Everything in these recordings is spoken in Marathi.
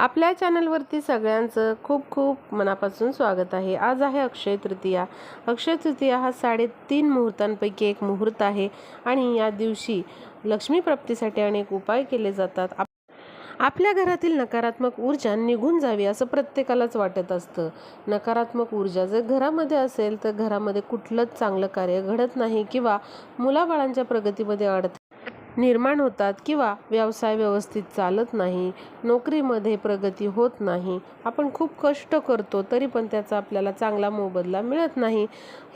आपल्या चॅनलवरती सगळ्यांचं खूप खूप मनापासून स्वागत आहे. आज आहे अक्षय तृतीया. अक्षय तृतीया हा साडेतीन मुहूर्तांपैकी एक मुहूर्त आहे आणि या दिवशी लक्ष्मी प्राप्तीसाठी अनेक उपाय केले जातात. आपल्या घरातील नकारात्मक ऊर्जा निघून जावी असं प्रत्येकालाच वाटत असतं. नकारात्मक ऊर्जा जर घरामध्ये असेल तर घरामध्ये कुठलंच चांगलं कार्य घडत नाही किंवा मुलाबाळांच्या प्रगतीमध्ये अडथळे निर्माण होतात किंवा व्यवसाय व्यवस्थित चालत नाही नोकरीमध्ये प्रगती होत नाही. आपण खूप कष्ट करतो तरी पण त्याचा आपल्याला चांगला मोबदला मिळत नाही.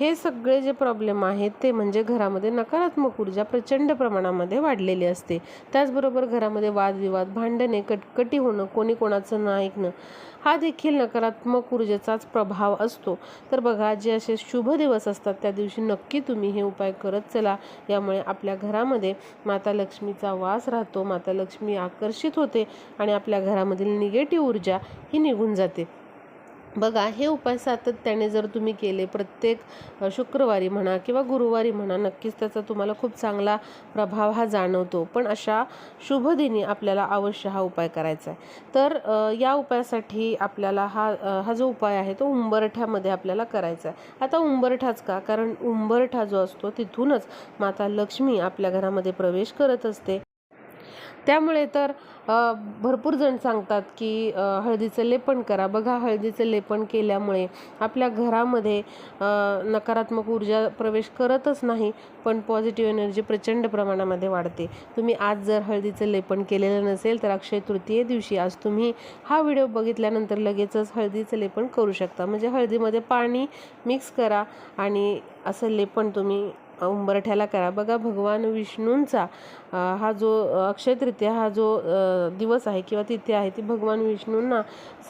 हे सगळे जे प्रॉब्लेम आहेत ते म्हणजे घरामध्ये नकारात्मक ऊर्जा प्रचंड प्रमाणामध्ये वाढलेली असते. त्याचबरोबर घरामध्ये वादविवाद भांडणे कटकटी होणं कोणी कोणाचं न ऐकणं हा देखील नकारात्मक ऊर्जेचाच प्रभाव असतो. तर बघा जे असे शुभ दिवस असतात त्या दिवशी नक्की तुम्ही हे उपाय करत चला. यामुळे आपल्या घरामध्ये माता लक्ष्मीचा वास राहतो माता लक्ष्मी आकर्षित होते आणि आपल्या घरामधील निगेटिव्ह ऊर्जा ही निघून जाते. बघा हे उपाय सातत्याने जर तुम्ही केले प्रत्येक शुक्रवारी म्हणा किंवा गुरुवारी म्हणा नक्कीच त्याचा तुम्हाला खूप चांगला प्रभाव हा जाणवतो. पण अशा शुभदिनी आपल्याला अवश्य हा उपाय करायचा आहे. तर या उपायासाठी आपल्याला हा हा जो उपाय आहे तो उंबरठ्यामध्ये आपल्याला करायचा आहे. आता उंबरठाच का? कारण उंबरठा जो असतो तिथूनच माता लक्ष्मी आपल्या घरामध्ये प्रवेश करत असते. त्यामुळे तर भरपूर जण सांगतात की हळदीचं लेपन करा. बघा हळदीचं लेपन केल्यामुळे आपल्या घरामध्ये नकारात्मक ऊर्जा प्रवेश करतच नाही पण पॉझिटिव्ह एनर्जी प्रचंड प्रमाणामध्ये वाढते. तुम्ही आज जर हळदीचं लेपन केलेलं नसेल तर अक्षय तृतीये दिवशी आज तुम्ही हा व्हिडिओ बघितल्यानंतर लगेचच हळदीचं लेपन करू शकता. म्हणजे हळदीमध्ये पाणी मिक्स करा आणि असं लेपन तुम्ही उंबरठ्याला करा. बघा भगवान विष्णूंचा हा जो अक्षयतृतीया हा जो दिवस आहे किंवा तिथे आहे ती भगवान विष्णूंना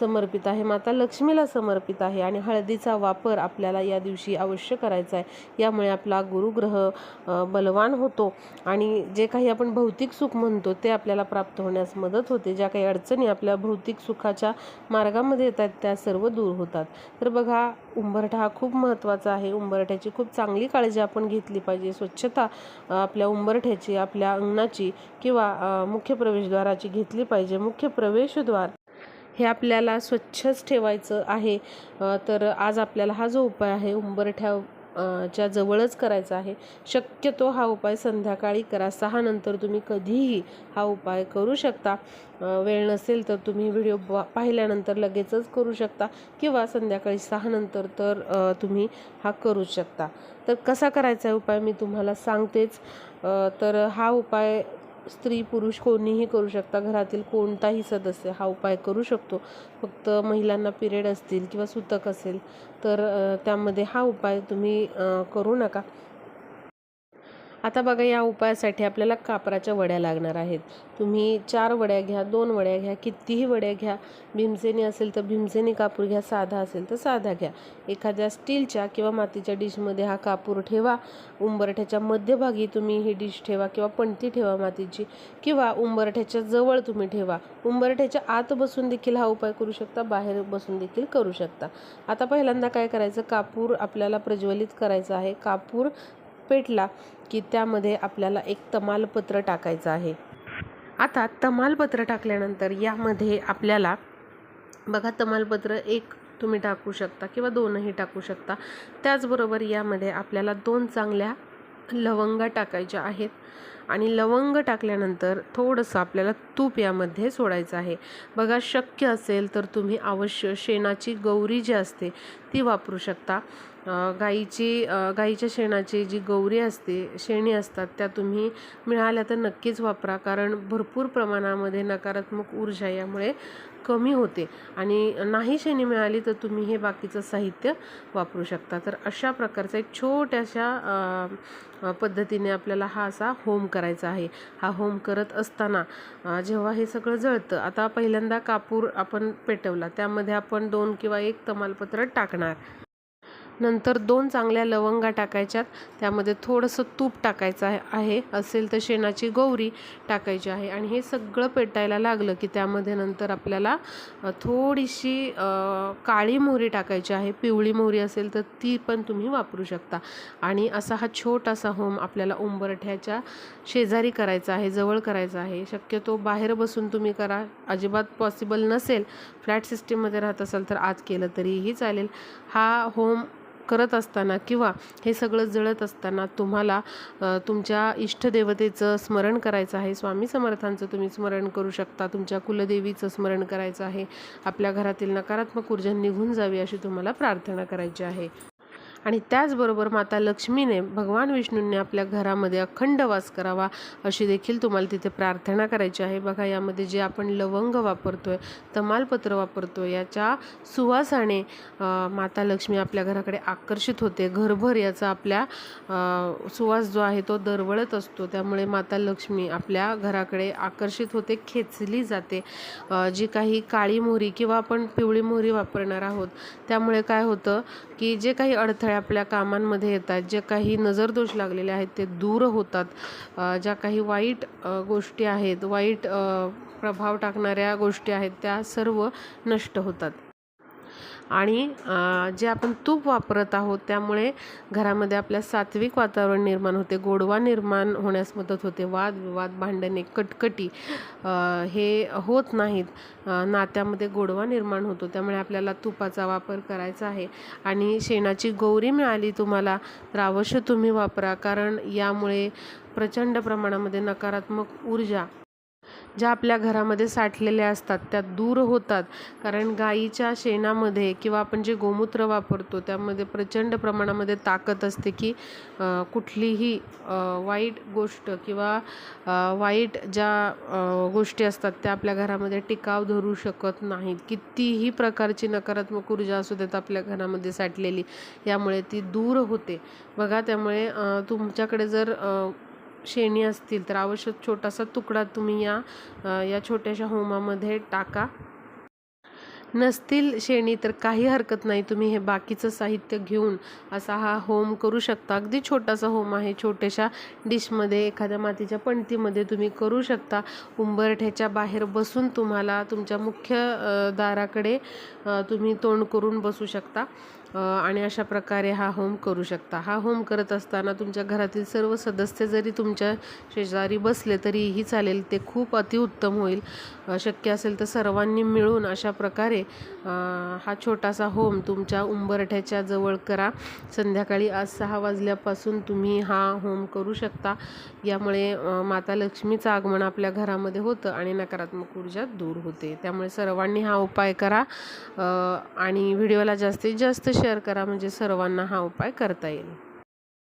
समर्पित आहे. माता लक्ष्मीला समर्पित आहे आणि हळदीचा वापर आपल्याला या दिवशी अवश्य करायचा आहे. यामुळे आपला गुरुग्रह बलवान होतो आणि जे काही आपण भौतिक सुख म्हणतो ते आपल्याला प्राप्त होण्यास मदत होते. ज्या काही अडचणी आपल्या भौतिक सुखाच्या मार्गामध्ये येतात त्या सर्व दूर होतात. तर बघा उंबरठा हा खूप महत्त्वाचा आहे. उंबरठ्याची खूप चांगली काळजी आपण घेतली पाहिजे. स्वच्छता आपल्या उंबरठ्याची आपल्या अंगणाची किंवा मुख्य प्रवेशद्वाराची घेतली पाहिजे. मुख्य प्रवेशद्वार हे आपल्याला स्वच्छच ठेवायचं आहे. तर आज आपल्याला हा जो उपाय आहे उंबरठ्या च्या जवळच करायचा आहे शक्यतो हा उपाय संध्याकाळी करा. सहा नंतर तुम्ही कधीही हा उपाय करू शकता. वेळ नसेल तर तुम्ही व्हिडिओ पाहिल्यानंतर लगेचच करू शकता किंवा संध्याकाळी सहा नंतर तर तुम्ही हा करू शकता. तर कसा करायचा उपाय मी तुम्हाला सांगतेच. तर हा उपाय स्त्री पुरुष कोणीही करू शकता. घरातील कोणताही सदस्य हा उपाय करू शकतो. फक्त महिलांना पिरियड असतील किंवा सुतक असेल तर त्यामध्ये हा उपाय तुम्ही करू नका. आता बघा या उपायासाठी आपल्याला कापराच्या वड्या लागणार आहेत. तुम्ही चार वड्या घ्या दोन वड्या घ्या कितीही वड्या घ्या. भीमसेनी असेल तर भीमसेनी कापूर घ्या साधा असेल तर साधा घ्या. एखाद्या स्टीलच्या किंवा मातीच्या डिशमध्ये हा कापूर ठेवा. उंबरठ्याच्या मध्यभागी तुम्ही ही डिश ठेवा किंवा पणती ठेवा मातीची किंवा उंबरठ्याच्या जवळ तुम्ही ठेवा. उंबरठ्याच्या आत बसून देखील हा उपाय करू शकता बाहेर बसून देखील करू शकता. आता पहिल्यांदा काय करायचं? कापूर आपल्याला प्रज्वलित करायचं आहे. कापूर पेटला की त्यामध्ये आपल्याला एक तमालपत्र टाकायचं आहे. आता तमालपत्र टाकल्यानंतर यामध्ये आपल्याला बघा तमालपत्र एक तुम्ही टाकू शकता किंवा दोनही टाकू शकता. त्याचबरोबर यामध्ये आपल्याला दोन चांगल्या लवंगा टाकायच्या आहेत. आणि लवंग टाकल्यानंतर थोडंसं आपल्याला तूप यामध्ये सोडायचं आहे. बघा शक्य असेल तर तुम्ही अवश्य शेणाची गौरी जी असते ती वापरू शकता. गाईची गाईच्या शेणाची जी गौरी असते शेणी असतात त्या तुम्ही मिळाल्या तर नक्कीच वापरा. कारण भरपूर प्रमाणामध्ये नकारात्मक ऊर्जा यामुळे कमी होते. आणि नाही शेणी मिळाली तर तुम्ही हे बाकीचं साहित्य वापरू शकता. तर अशा प्रकारचा एक छोट्याशा पद्धतीने आपल्याला हा असा होम करायचा आहे. हा होम करत असताना जेव्हा हे सगळं जळतं आता पहिल्यांदा कापूर आपण पेटवला. त्यामध्ये आपण दोन किंवा एक तमालपत्र टाकणार. नंतर दोन चांगल्या लवंगा टाकायच्यात. त्यामध्ये थोडंसं तूप टाकायचं आहे आहे. असेल तर शेणाची गौरी टाकायची आहे. आणि हे सगळं पेटायला लागलं की त्यामध्ये नंतर आपल्याला थोडीशी काळी मोहरी टाकायची आहे. पिवळी मोहरी असेल तर ती पण तुम्ही वापरू शकता. आणि असा हा छोटासा होम आपल्याला उंबरठ्याच्या शेजारी करायचा आहे जवळ करायचा आहे. शक्यतो बाहेर बसून तुम्ही करा. अजिबात पॉसिबल नसेल. फ्लॅट सिस्टीममध्ये राहत असाल तर आज केलं तरीही चालेल. हा होम करत असताना किंवा हे सगळं जळत असताना तुम्हाला तुमच्या इष्टदेवतेचं स्मरण करायचं आहे स्वामी समर्थांचं तुम्ही स्मरण करू शकता तुमच्या कुलदेवीचं स्मरण करायचं आहे आपल्या घरातील नकारात्मक ऊर्जा निघून जावी अशी तुम्हाला प्रार्थना करायची आहे. आणि त्याचबरोबर माता लक्ष्मीने भगवान विष्णूंनी आपल्या घरामध्ये अखंड वास करावा अशी देखील तुम्हाला तिथे प्रार्थना करायची आहे. बघा यामध्ये जे आपण लवंग वापरतोय तमालपत्र वापरतोय याच्या सुवासाने माता लक्ष्मी आपल्या घराकडे आकर्षित होते. घरभर याचा आपल्या सुवास जो आहे तो दरवळत असतो. त्यामुळे माता लक्ष्मी आपल्या घराकडे आकर्षित होते खेचली जाते. जी काही काळी मोहरी किंवा आपण पिवळी मोहरी वापरणार आहोत त्यामुळे काय होतं की जे काही अडथळे आपल्या कामांमध्ये येतात जे काही नजरदोष लागलेले आहेत ते दूर होतात. ज्या काही वाईट गोष्टी आहेत वाईट प्रभाव टाकणाऱ्या गोष्टी आहेत त्या सर्व नष्ट होतात. आणि जे आपण तूप वापरत आहोत त्यामुळे घरामध्ये आपल्या सात्विक वातावरण निर्माण होते गोडवा निर्माण होण्यास मदत होते वाद विवाद भांडणे कटकटी हे होत नाहीत. नात्यामध्ये गोडवा निर्माण होतो त्यामुळे आपल्याला तुपाचा वापर करायचा आहे. आणि शेणाची गौरी मिळाली तुम्हाला तर अवश्य तुम्ही वापरा कारण यामुळे प्रचंड प्रमाणामध्ये नकारात्मक ऊर्जा ज्या आपल्या घरामध्ये साठलेल्या असतात त्या दूर होतात. कारण गाईच्या शेणामध्ये किंवा आपण जे गोमूत्र वापरतो त्यामध्ये प्रचंड प्रमाणामध्ये ताकद असते की कुठलीही वाईट गोष्ट किंवा वाईट ज्या गोष्टी असतात त्या आपल्या घरामध्ये टिकाव धरू शकत नाहीत. कितीही प्रकारची नकारात्मक ऊर्जा असू देत आपल्या घरामध्ये साठलेली यामुळे ती दूर होते. बघा त्यामुळे तुमच्याकडे जर शेणी असतील तर आवश्यक छोटासा तुकडा तुम्ही या या छोट्याशा होमामध्ये टाका. नसतील शेणी तर काही हरकत नाही तुम्ही हे बाकीचं साहित्य घेऊन असा हा होम करू शकता. अगदी छोटासा होम आहे छोट्याशा डिशमध्ये एखाद्या मातीच्या पणतीमध्ये तुम्ही करू शकता. उंबरठ्याच्या बाहेर बसून तुम्हाला तुमच्या मुख्य दाराकडे तुम्ही तोंड करून बसू शकता. आणि अशा प्रकारे हा होम करू शकता. हा होम करत असताना तुमच्या घरातील सर्व सदस्य जरी तुमच्या शेजारी बसले तरीही चालेल ते खूप अतिउत्तम होईल. शक्य असेल तर सर्वांनी मिळून अशा प्रकारे हा छोटासा होम तुमच्या उंबरठ्याच्या जवळ करा. संध्याकाळी आज सहा वाजल्यापासून तुम्ही हा होम करू शकता. यामुळे माता लक्ष्मीचं आगमन आपल्या घरामध्ये होतं आणि नकारात्मक ऊर्जा दूर होते. त्यामुळे सर्वांनी हा उपाय करा. आणि व्हिडिओला जास्तीत जास्त शेअर करा म्हणजे सर्वांना हा उपाय करता येईल.